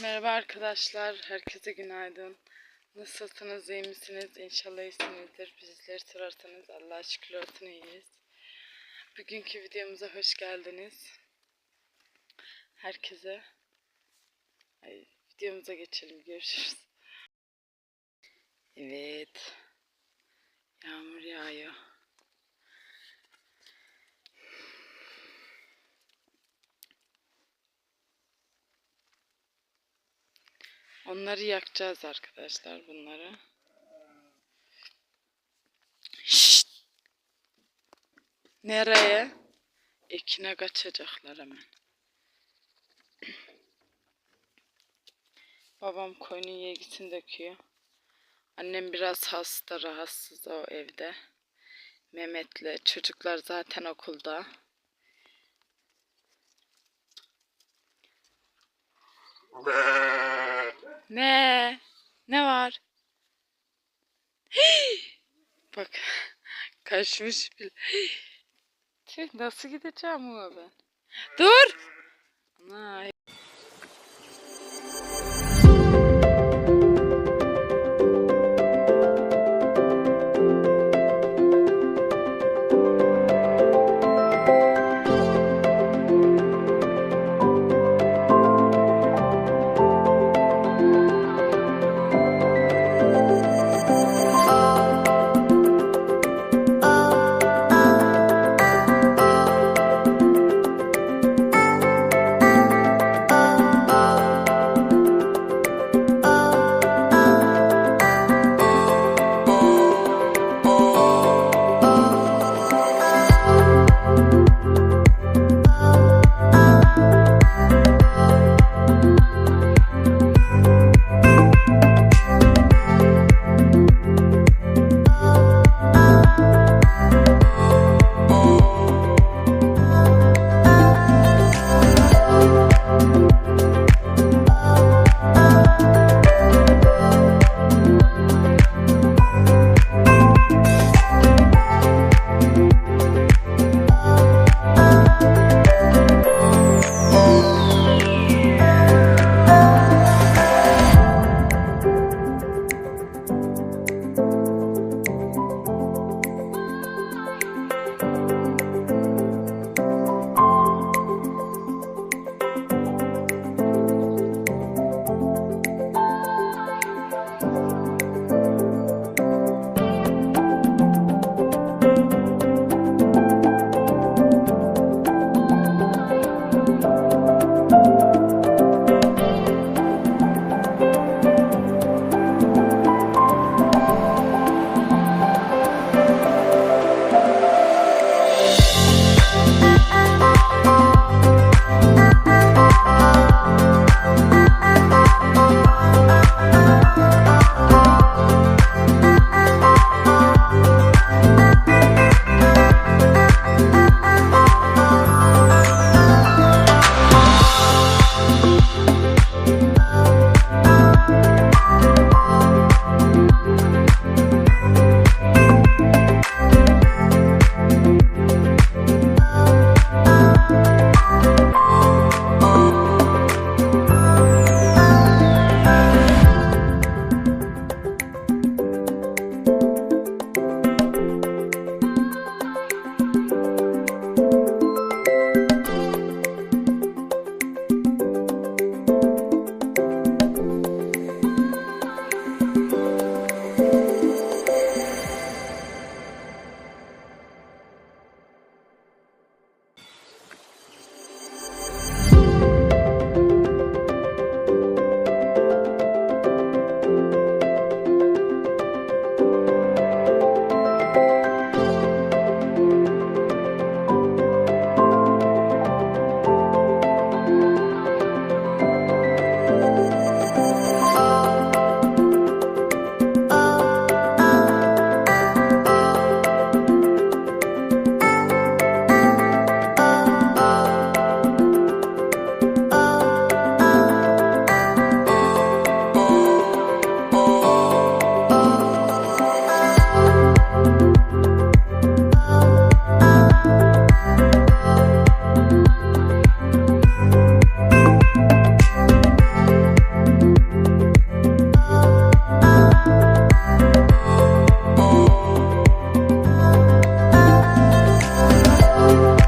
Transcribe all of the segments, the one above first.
Merhaba arkadaşlar, herkese günaydın. Nasılsınız, iyi misiniz? İnşallah iyisinizdir. Bizleri sorarsanız Allah'a şükür olsun iyiyiz. Bugünkü videomuza hoş geldiniz. Herkese. Ay, videomuza geçelim, görüşürüz. Evet. Yağmur yağıyor. Onları yakacağız arkadaşlar bunları. Şşt! Nereye? Ekine kaçacaklar hemen. Babam koyunun yegisini döküyor. Annem biraz hasta, rahatsız o evde. Mehmet'le çocuklar zaten okulda. Ne? Ne var? Bak kaçmış bile. Tüh, nasıl gideceğim bu ben? Dur! Ana,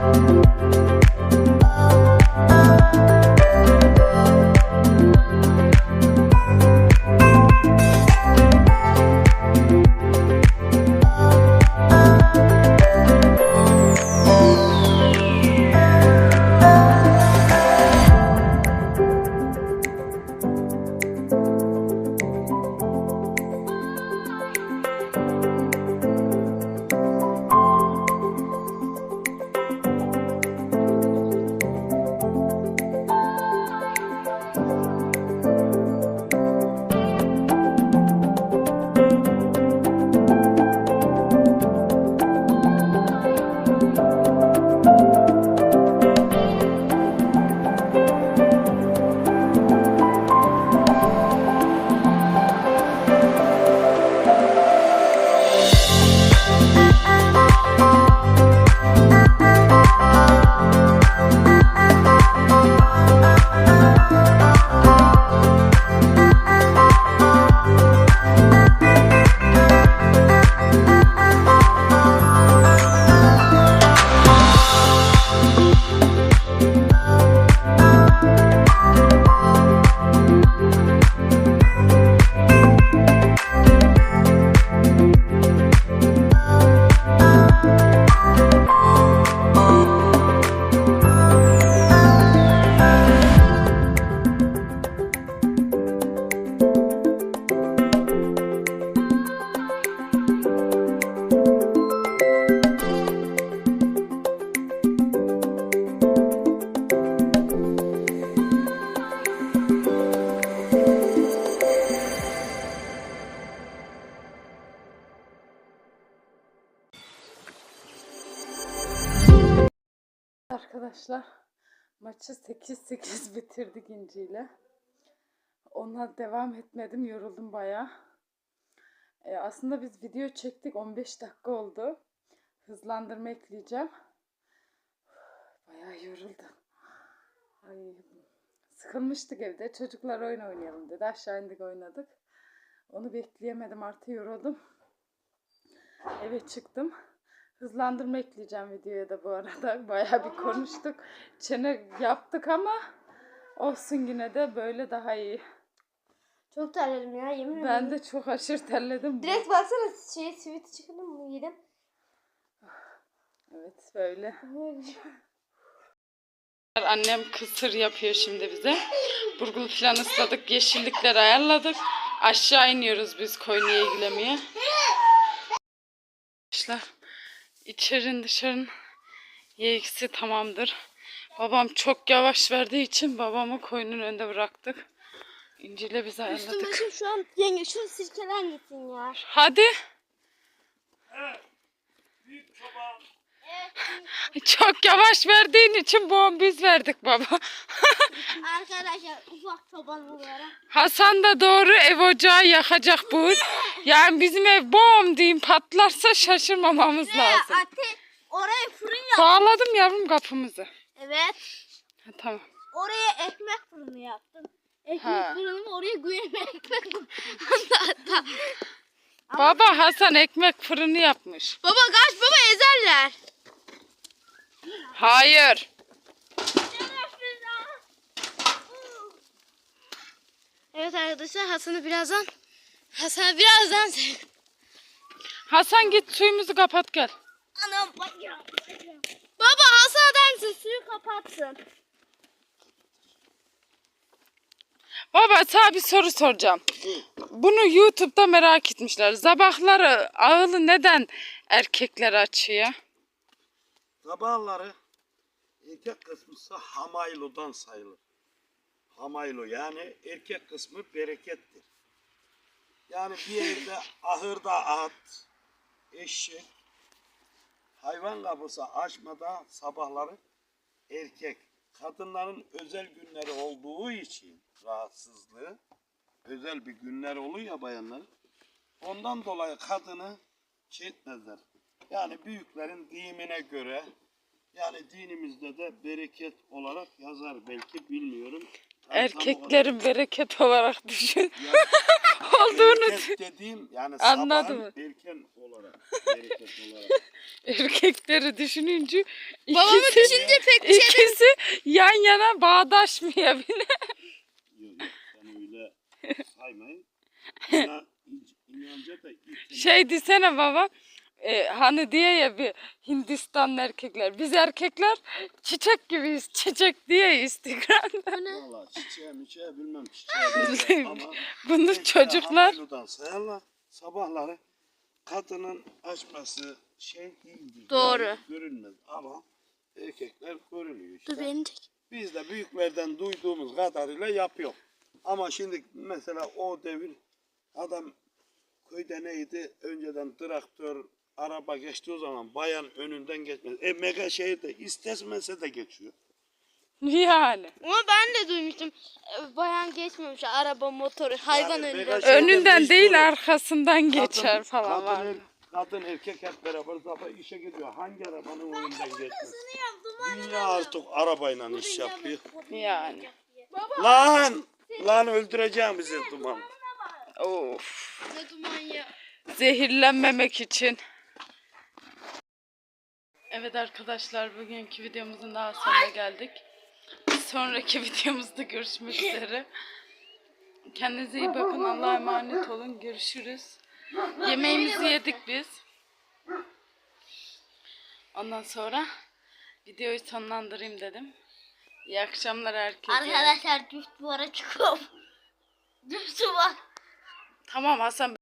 Música arkadaşlar. Maçı 8-8 bitirdik İnci ile. Ona devam etmedim. Yoruldum bayağı. Ee, aslında biz video çektik. 15 dakika oldu. Hızlandırma ekleyeceğim. Bayağı yoruldum. Ay, sıkılmıştık evde. Çocuklar oyun oynayalım dedi. Aşağı indik oynadık. Onu bekleyemedim. Artık yoruldum. Eve çıktım. Hızlandırma ekleyeceğim videoya da bu arada. Bayağı bir konuştuk. Çene yaptık ama olsun yine de böyle daha iyi. Çok terledim ya yemin ederim. Ben de çok aşırı terledim. Direkt baksana şey sivit çıkıldı mı yedim. Evet böyle. Annem kısır yapıyor şimdi bize. Burgul falan ısladık, yeşillikleri ayarladık. Aşağı iniyoruz biz koyuna ilgilemeye. Arkadaşlar içerin dışarın yeğiksi tamamdır. Babam çok yavaş verdiği için babamı koyunun önünde bıraktık. İnciyle biz ayarladık. başım şu an yenge şu sirkelen gitsin ya. Hadi. Çok yavaş verdiğin için babam biz verdik baba. Arkadaşlar ufak çoban olarak. Hasan da doğru ev ocağı yakacak bu. Yani bizim ev bom diyeyim patlarsa şaşırmamamız lazım. Ate oraya fırın yap. Bağladım yavrum kapımızı. Evet. Ha, tamam. Oraya ekmek fırını yaptım. Ekmek Ha. fırınımı oraya güveme ekmek Baba Hasan ekmek fırını yapmış. Baba kaç baba ezerler. Hayır. Evet arkadaşlar Hasan'ı birazdan Hasan'ı birazdan Hasan git suyumuzu kapat gel. Anam. Baba Hasan dersin suyu kapatsın. Baba sana bir soru soracağım. Bunu YouTube'da merak etmişler. Sabahları ağılı neden erkekler açıyor? Sabahları erkek kısmı ise hamaylodan sayılır. Hamaylo yani erkek kısmı berekettir. Yani bir yerde ahırda at, eşek, hayvan kapısı açmada sabahları erkek. Kadınların özel günleri olduğu için rahatsızlığı, özel bir günler oluyor ya bayanların. Ondan dolayı kadını şey etmezler. Yani büyüklerin deyimine göre yani dinimizde de bereket olarak yazar belki bilmiyorum. Yani Erkeklerin bereket olarak düşün. olarak- yani olduğunu bereket dediğim yani Anladım. sabahın erken olarak bereket olarak. erkekleri düşününce Babamı ikisi, düşünce pek bir şey ikisi yan yana bağdaşmıyor bile. Yok yok sen öyle saymayın. Buna in- inanca da Şey desene baba. E, hani diye ya bir Hindistanlı erkekler. Biz erkekler çiçek gibiyiz. Çiçek diye Instagram'da. Valla çiçeğe miçeğe bilmem çiçeğe ama Bunu çocuklar sayarlar. Sabahları kadının açması şey değildir. Doğru. Yani görünmez ama erkekler görünüyor işte. Dur beni çek. Biz de büyüklerden duyduğumuz kadarıyla yapıyor. Ama şimdi mesela o devir adam köyde neydi? Önceden traktör, araba geçtiği zaman bayan önünden geçmez. E mega şehirde istesmese de geçiyor. yani. Ama ben de duymuştum. e, Bayan geçmiyormuş araba motoru hayvan Yani önünde. Önünden değil arkasından geçer Kadın- falan var. kadın, er- kadın erkek hep beraber sabah işe gidiyor. Hangi arabanın önünden geçmez? Dünya artık arabayla iş yapıyor. Yani. Lan! Lan öldüreceğim bizi duman. Of. Ne duman ya. Zehirlenmemek için. Evet arkadaşlar bugünkü videomuzun daha sonuna geldik. Bir sonraki videomuzda görüşmek üzere. Kendinize iyi bakın. Allah'a emanet olun. Görüşürüz. Yemeğimizi yedik biz. Ondan sonra videoyu sonlandırayım dedim. İyi akşamlar herkese. Arkadaşlar düz duvara çıkıyorum. Düz duvar. Tamam Hasan